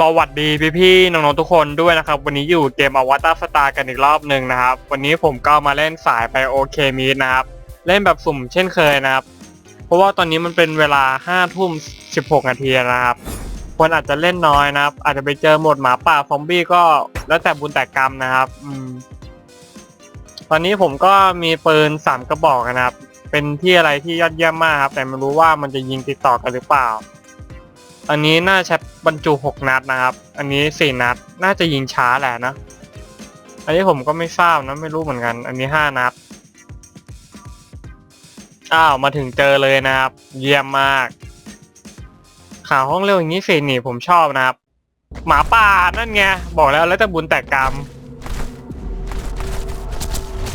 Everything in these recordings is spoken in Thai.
สวัสดีพี่ๆน้องๆทุกคนด้วยนะครับ วันนี้อยู่เกมอวตารสตาร์กันอีกรอบหนึ่งนะครับ วันนี้ผมก็มาเล่นสายไปโอเคมีนะครับ เล่นแบบสุ่มเช่นเคยนะครับ เพราะว่าตอนนี้มันเป็นเวลา5้าทุ่มสินาทีนะครับ คนอาจจะเล่นน้อยนะครับ อาจจะไปเจอหมดหมาป่าซอมบี้ก็แล้วแต่บุญแต่กรรมนะครับอืมตอนนี้ผมก็มีปืนสามกระบอกนะครับ เป็นที่อะไรที่ยอดเยี่ยมมากครับ แต่ไม่รู้ว่ามันจะยิงติดต่อกันหรือเปล่า อันนี้น่าจะบรรจุหกนัดนะครับ อันนี้สี่นัด น่าจะยิงช้าแหละนะ อันนี้ผมก็ไม่ทราบนะไม่รู้เหมือนกัน อันนี้ห้านัด อ้าวมาถึงเจอเลยนะครับ เยี่ยมมาก ข่าวห้องเร็วอย่างนี้สิหนีผมชอบนะครับ หมาป่านั่นไงบอกแล้วแล้วแต่บุญแต่กรรม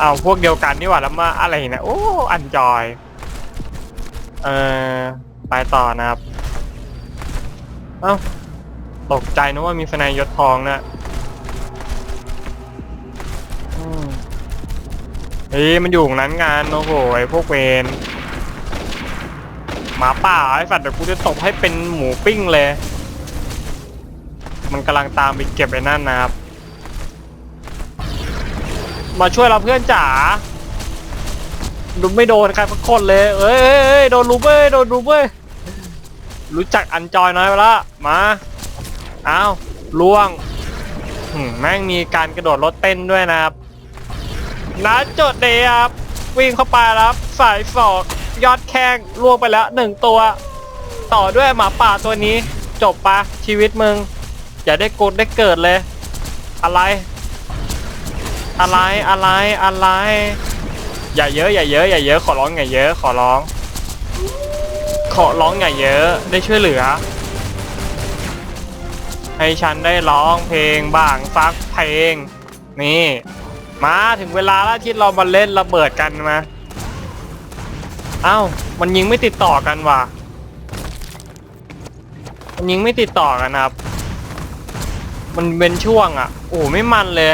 อ้าวพวกเดียวกันนี่หว่าแล้วมาอะไรนะโอ้อันจอย เออไปต่อนะครับ เอ้า ตกใจนึกว่ามีสนายยศทองนะอืมเฮ้ยมันอยู่ตรงนั้นงานโอ้โหไอ้พวกเวนหมาป่าไอ้สัตว์เดี๋ยวกูจะตบให้เป็นหมูปิ้งเลย มันกำลังตามไปเก็บไอ้นั่นนะครับ มาช่วยเราเพื่อนจ๋าดูไม่โดนใครสักคนเลยเอ้ยเอ้ยเอ้ยโดนรูเบ้ยโดนรูเบ้ย รู้จักอันจอยน้อยไปละมาอ้าวล่วงแม่งมีการกระโดดรถเต้นด้วยนะครับนัดจดเดียบวิ่งเข้าไปแล้วครับสายศอกยอดแข้งล่วงไปแล้วหนึ่งตัว ต่อด้วยหมาป่าตัวนี้ จบปะชีวิตมึง อย่าได้กดได้เกิดเลย อะไร อะไรอะไรอะไร อย่าเยอะอย่าเยอะอย่าเยอะขอร้องอย่าเยอะขอร้อง ขอร้องอย่าเยอะได้ช่วยเหลือ ให้ฉันได้ร้องเพลงบ้างฟักเพลง นี่ มาถึงเวลาแล้วที่เรามาเล่นระเบิดกันมาเอ้ามันยิงไม่ติดต่อกันว่ะมันยิงไม่ติดต่อกันครับ มันเป็นช่วงอะ โอ้ไม่มันเลย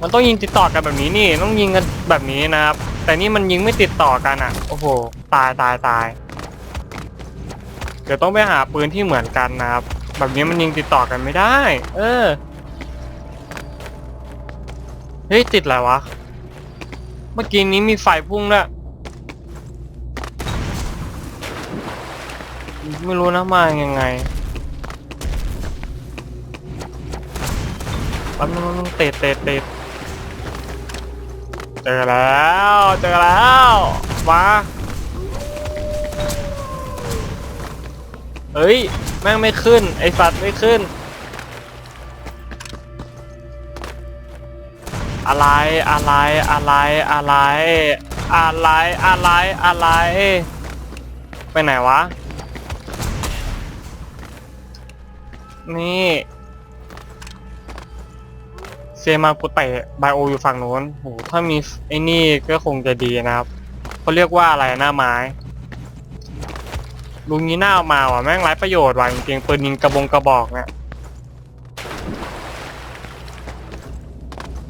มันต้องยิงติดต่อกันแบบนี้นี่ ต้องยิงกันแบบนี้นะครับ แต่นี่มันยิงไม่ติดต่อกันอะ โอ้โห ตายตายตาย เดี๋ยวต้องไปหาปืนที่เหมือนกันนะครับ แบบนี้มันยิงติดต่อกันไม่ได้ เออ เฮ้ย ติดอะไรวะ เมื่อกี้นี้มีไฟพุ่งด้วยไม่รู้นะมายังไงแปั๊บนึงเตะเตะเตะ เจอแล้วเจอแล้วมาเฮ้ยแม่งไม่ขึ้น ไอ้สัตว์ไม่ขึ้น อะไรอะไรอะไรอะไร อะไรอะไรอะไร ไปไหนวะ นี่ เซมากุเตะไบโออยู่ฝั่งโน้นโหถ้ามีไอ้นี่ก็คงจะดีนะครับเขาเรียกว่าอะไรหน้าไม้ลุงนี้หน้าเอามาว่ะแม่งไร้ประโยชน์ว่ะจริงๆปืนยิงกระบงกระบอกเนี่ย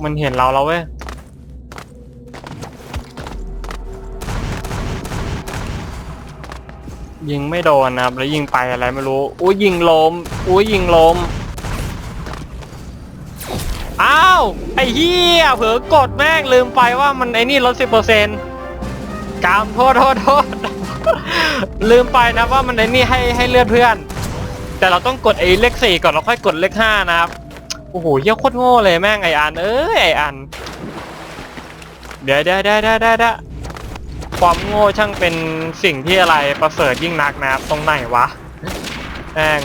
มันเห็นเราแล้วเว้ยยิงไม่โดนนะครับแล้วยิงไปอะไรไม่รู้ อุ้ยยิงลมอุ้ยยิงลม ไอ้เหี้ยเผลอกดแม่งลืมไปว่ามันไอ้นี่ลดสิบเปอร์เซ็นต์กามโทษโทษโทษลืมไปนะว่ามันไอ้นี่ให้ให้เลือดเพื่อน แต่เราต้องกดไอ้เลขสี่ก่อนแล้วค่อยกดเลขห้านะครับ โอ้โหเหี้ยโคตรโง่เลยแม่งไออันเอ้ยไออัน เดี๋ยวเดี๋ยวเดี๋ยวเดี๋ยวเดี๋ยวความโง่ช่างเป็นสิ่งที่อะไรประเสริฐยิ่งนักนะครับตรงไหนวะแม่ง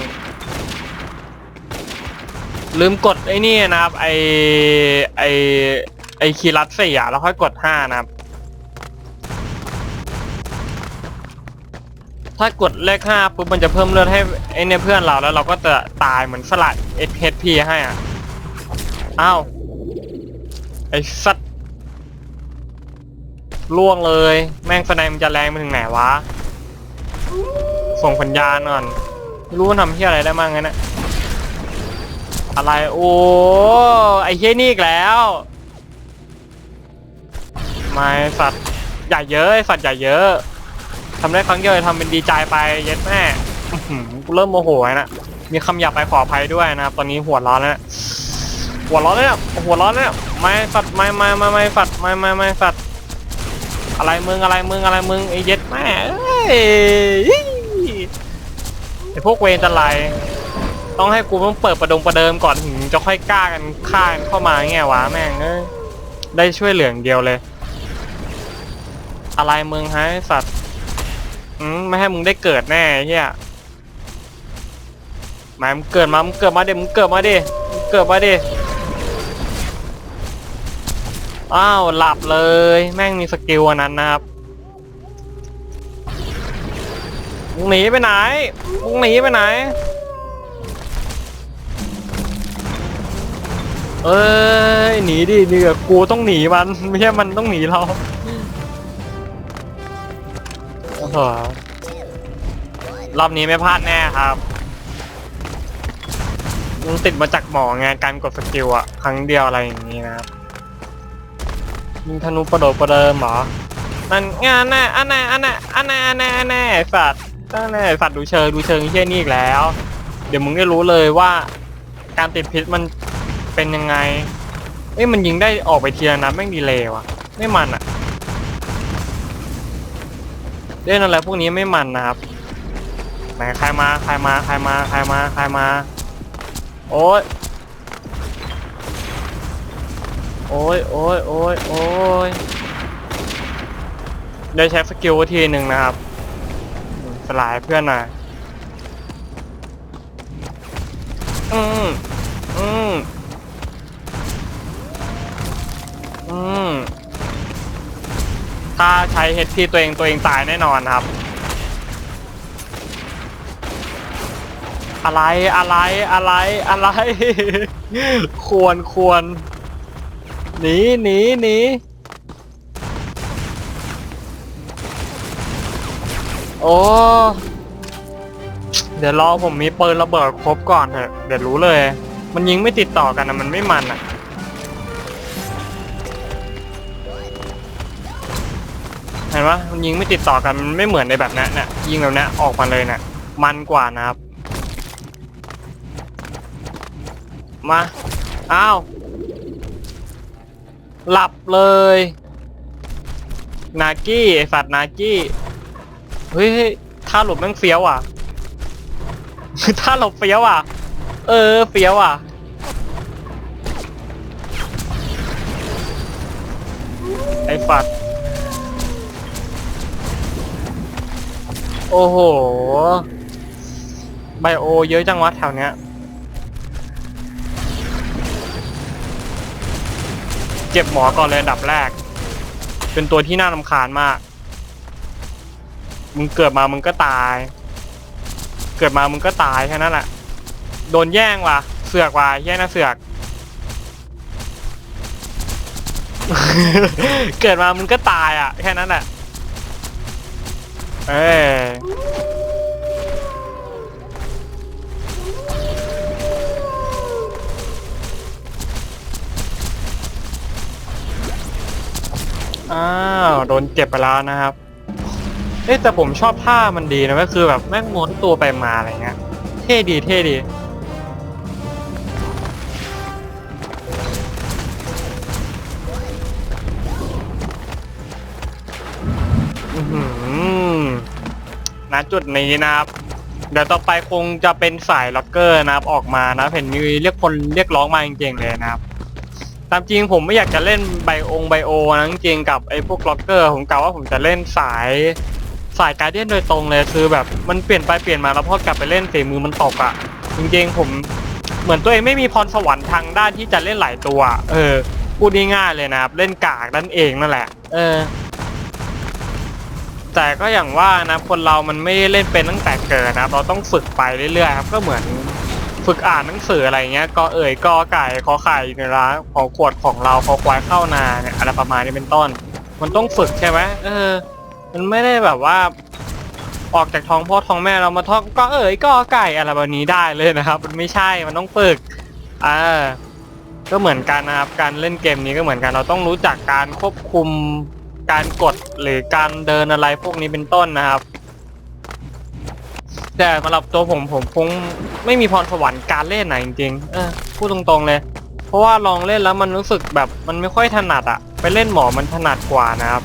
ลืมกดไอ้นี่นะครับ ไอไอไอคีย์ลัดสี่อะแล้วค่อยกดห้านะครับ ถ้ากดเลขห้าปุ๊บมันจะเพิ่มเลือดให้ไอเนี่ยเพื่อนเราแล้วเราก็จะตายเหมือนสลัด HP ให้อะอ้าวไอสัตว์ล่วงเลย แม่งแสดงมันจะแรงไปถึงไหนวะ ส่งสัญญาณก่อน รู้ว่าทำที่อะไรได้มั่งไงนะ อะไรโอ้ไอเฮียนี่อีกแล้วไม่สัตว์อย่เยอะไอ้สัตว์อย่เยอะทำได้ครั้งเดียวทำเป็นดีใจไปเย็ดแม่กูเริ่มโมโหแล้วนะมีคำหยาบไปขออภัยด้วยนะครับตอนนี้หัวร้อนแล้วหัวร้อนแล้วเนี่ยหัวร้อนแล้วเนี่ยไม่ฝัดไม่ไม่ไม่ไม่ฝัดไม่ไม่ไม่ฝัดอะไรมึงอะไรมึงอะไรมึงไอ้เย็ดแม่ไอ้พวกเวรจะไร ต้องให้กูต้องเปิดประดงประเดิมก่อนถึงจะค่อยกล้ากันฆ่ากันเข้ามาไงวะแม่งเอ้ยได้ช่วยเหลืองเดียวเลย อะไรมึงฮะไอ้สัตว์อืมไม่ให้มึงได้เกิดแน่เฮียหมายมึงเกิดมา มึงเกิดมาเดิมึงเกิดมาดิมึงเกิดมาดิอ้าวหลับเลย แม่งมีสกิลอันนั้นนะครับมึงหนีไปไหนมึงหนีไปไหน เอ้ยหนีดิเหนือกูต้องหนีมัน ไม่ใช่มันต้องหนีเราโอ้โหรอบนี้ไม่พลาดแน่ครับมึงติดมาจากหมอไงการกดสกิลอะครั้งเดียวอะไรอย่างนี้นะครับยิงธนูประโดดประเดิมเหรอนั่นงานแน่อันแน่อันแน่อันแน่อันแน่อันแน่ไอ้สัตว์อันแน่ไอ้สัตว์ดูเชิงดูเชิงเชี่ยนี่อีกแล้ว เดี๋ยวมึงได้รู้เลยว่า การติดพิษมัน เป็นยังไงเอ้ยมันยิงได้ออกไปทีละนัดแม่งดีเลย์ว่ะ ไม่มันอะเล่นอะไรพวกนี้ไม่มันนะครับไหนใครมาใครมาใครมาใครมาใครมา โอ้ยโอ้ยโอ้ยโอ้ยโอ้ยได้ใช้สกิลทีหนึ่งนะครับ สลายเพื่อนหน่อยอืม ใช้เฮดที่ตัวเองตัวเองตายแน่นอนครับ อะไรอะไรอะไรอะไร ควรควรหนีหนีหนีโอ้เดี๋ยวรอผมมีปืนระเบิดครบก่อนเถอะ เดี๋ยวรู้เลย มันยิงไม่ติดต่อกันนะมันไม่มันอะ ห็นปะมันยิงไม่ติดต่อกันมันไม่เหมือนในแบบนั้นเนี่ยยิงแบบเนี้ยออกมาเลยเนี่ยมันกว่านะครับ มา อ้าว หลับเลย นากี้ไอสัตว์นากี้ เฮ้ยท่าหลบแม่งเฟี้ยวอะท่าหลบเฟี้ยวอะ เออเฟี้ยวอะไอ้ฝัด โอ้โห ไบโอเยอะจังวะแถวเนี้ยเก็บหมอก่อนเลยอันดับแรก เป็นตัวที่น่ารำคาญมาก มึงเกิดมามึงก็ตาย เกิดมามึงก็ตายแค่นั้นแหละ โดนแย่งว่ะ เสือกว่ะแย่งนะเสือก เกิดมามึงก็ตายอะ แค่นั้นแหละ เอ้ยอ้าวโดนเจ็บไปแล้วนะครับเอ้ยแต่ผมชอบท่ามันดีนะก็คือแบบแม่งม้วนตัวไปมาอะไรเงี้ย เท่ดีเท่ดี ณจุดนี้นะครับ เดี๋ยวต่อไปคงจะเป็นสายล็อกเกอร์นะครับออกมานะเห็นมีเรียกคนเรียกร้องมาจริงๆเลยนะครับตามจริงผมไม่อยากจะเล่นไบองไบโอนะจริงกับไอ้พวกล็อกเกอร์ผมกะว่าผมจะเล่นสายสายการเดียนโดยตรงเลยคือแบบมันเปลี่ยนไปเปลี่ยนมาแล้วพอกลับไปเล่นฝีมือมันตกอะ่ะจริงๆผมเหมือนตัวเองไม่มีพรสวรรค์ทางด้านที่จะเล่นหลายตัว เออพูดง่ายๆเลยนะครับ เล่นกากนั่นเองนั่นแหละ เออ แต่ก็อย่างว่านะคนเรามันไม่ได้เล่นเป็นตั้งแต่เกิดนะเราต้องฝึกไปเรื่อยๆครับก็เหมือนฝึกอ่านหนังสืออะไรเงี้ยก็เอ่ยกอไก่ขอไข่ในร้านขอขวดของเราขอควายเข้านาเนี่ยอะไรประมาณนี้เป็นต้น มันต้องฝึกใช่ไหมเออ มันไม่ได้แบบว่า ออกจากท้องพ่อท้องแม่เรามาท่องก็เอ่ยก็ไก่อะไรแบบนี้ได้เลยนะครับ มันไม่ใช่มันต้องฝึกอ่าก็เหมือนกันนะครับการเล่นเกมนี้ก็เหมือนกันเราต้องรู้จักการควบคุม การกดหรือการเดินอะไรพวกนี้เป็นต้นนะครับ แต่สำหรับตัวผมผมคงไม่มีพรสวรรค์การเล่นไหนะจริงๆเออพูดตรงๆเลย เพราะว่าลองเล่นแล้วมันรู้สึกแบบมันไม่ค่อยถนัดอะไปเล่นหมอมันถนัดกว่านะครับ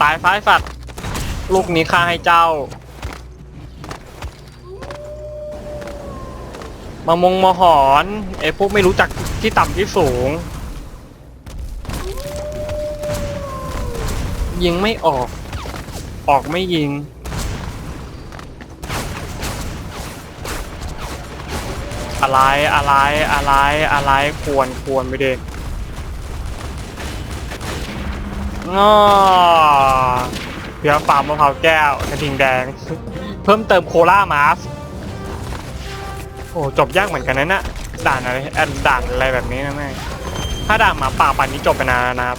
ตายซ้ายสัตว์ ลูกนี้ข้าให้เจ้า มามงมาหอนไอ้พวกไม่รู้จักที่ต่ำที่สูง ยิงไม่ออก ออกไม่ยิง อะไรอะไรอะไรอะไรควรควรไปดิง้อเพียฟาร์มมะพร้าวแก้วกระทิงแดง เพิ่มเติมโคล่ามาส อ้จบยากเหมือนกันนะนี่ยด่านอะไรด่านอะไรแบบนี้นะแม่ถ้าด่านหมาป่าป่านนี้จบไปนานนะครับ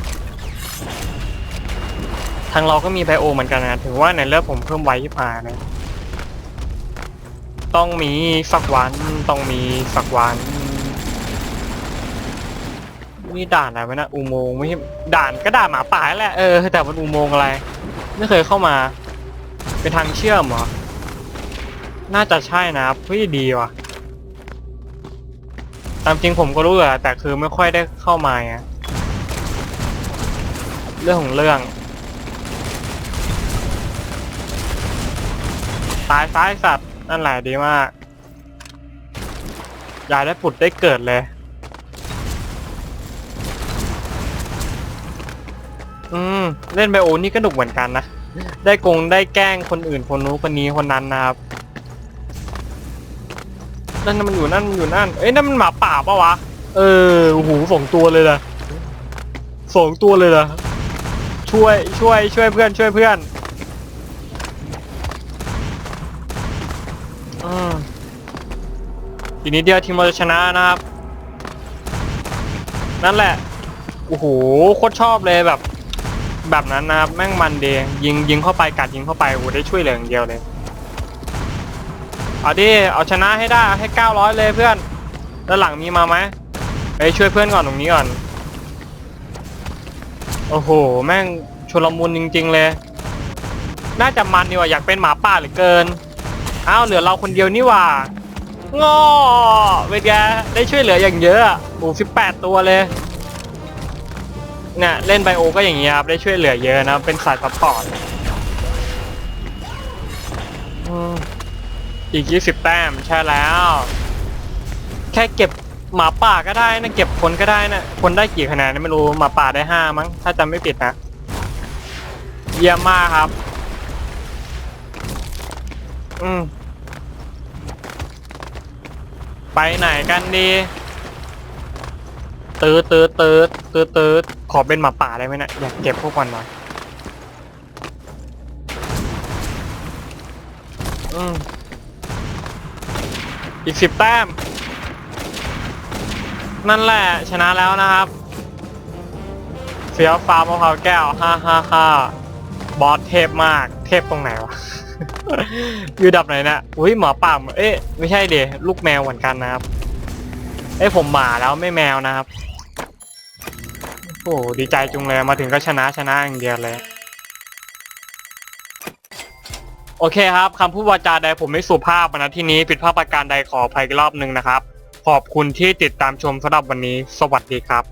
ทางเราก็มีไบโอเหมือนกันนะถือว่าในเลือกผมเพิ่มไว้ที่ผ่านนะต้องมีสักวันต้องมีสักวันนี่ด่านอะไรวะนะอุโมงค์ไม่ใช่ด่านก็ด่านหมาป่าแหละเออแต่มันอุโมงค์อะไร ไม่เคยเข้ามา เป็นทางเชื่อมเหรอน่าจะใช่นะครับเฮ้ยดีว่ะ ตามจริงผมก็รู้แหละแต่คือไม่ค่อยได้เข้ามาไงเรื่องของเรื่อง ตายซ้ายสัตว์นั่นแหละดีมากอยากได้ผุดได้เกิดเลย อืม เล่นไบโอนี่ก็หนุกเหมือนกันนะ ได้กงได้แกล้งคนอื่นคนนู้นคนนี้คนนั้นนะครับ นั่นมันอยู่นั่นอยู่นั่นเอ้ยนั่นมันหมาป่าปะวะ เออโอ้โหสองตัวเลยนะสองตัวเลยนะช่วยช่วยช่วยเพื่อนช่วยเพื่อนอืมทีนี้เดียวทีมเราจะชนะนะครับ นั่นแหละโอ้โหโคตรชอบเลยแบบ แบบนั้นนะครับแม่งมันเดยยิงยิงเข้าไปกัดยิงเข้าไปโอ้โหได้ช่วยเหลืออย่างเดียวเลย เอาดิ เอาชนะให้ได้เอาให้เก้าร้อยเลยเพื่อน ด้านหลังมีมาไหมไปช่วยเพื่อนก่อนตรงนี้ก่อน โอ้โห แม่งชุลมุนจริง ๆ เลย น่าจะมันดีว่าอยากเป็นหมาป่าเหลือเกิน อ้าวเหลือเราคนเดียวนี่หว่างอเป็นไงได้ช่วยเหลืออย่างเยอะอะโอ้สิบแปดตัวเลย เนี่ยเล่นไบโอก็อย่างเงี้ยครับได้ช่วยเหลือเยอะนะ เป็นสายซัพพอร์ต อีก20แต้มใช่แล้ว แค่เก็บหมาป่าก็ได้นะเก็บคนก็ได้นะคนได้กี่คะแนนไม่รู้หมาป่าได้5มั้งถ้าจำไม่ผิดนะ เยี่ยมมากครับ อืมไปไหนกันดีตืดตืดตืดตืดตืดขอเป็นหมาป่าได้ไหมเนะี่ยอยากเก็บพวกมันหน่อยอืม อีกสิบแต้ม นั่นแหละชนะแล้วนะครับเฟี้ยฟ้ามะพร้าวแก้วฮ่าฮ่าฮ่าบอสเทพมาก เทพตรงไหนวะ อยู่ดับไหนเนะอุ้ยหมอป่าเอ๊ะไม่ใช่เดลูกแมวเหมือนกันนะครับ เอ้ผมหมาแล้วไม่แมวนะครับ โอ้ดีใจจุงเลยมาถึงก็ชนะชนะอย่างเดียวเลย โอเคครับคำพูดวาจาใดผมไม่สุภาพนะที่นี้ผิดพลาดประการใดขออภัยอีกรอบหนึ่งนะครับ ขอบคุณที่ติดตามชมสำหรับวันนี้ สวัสดีครับ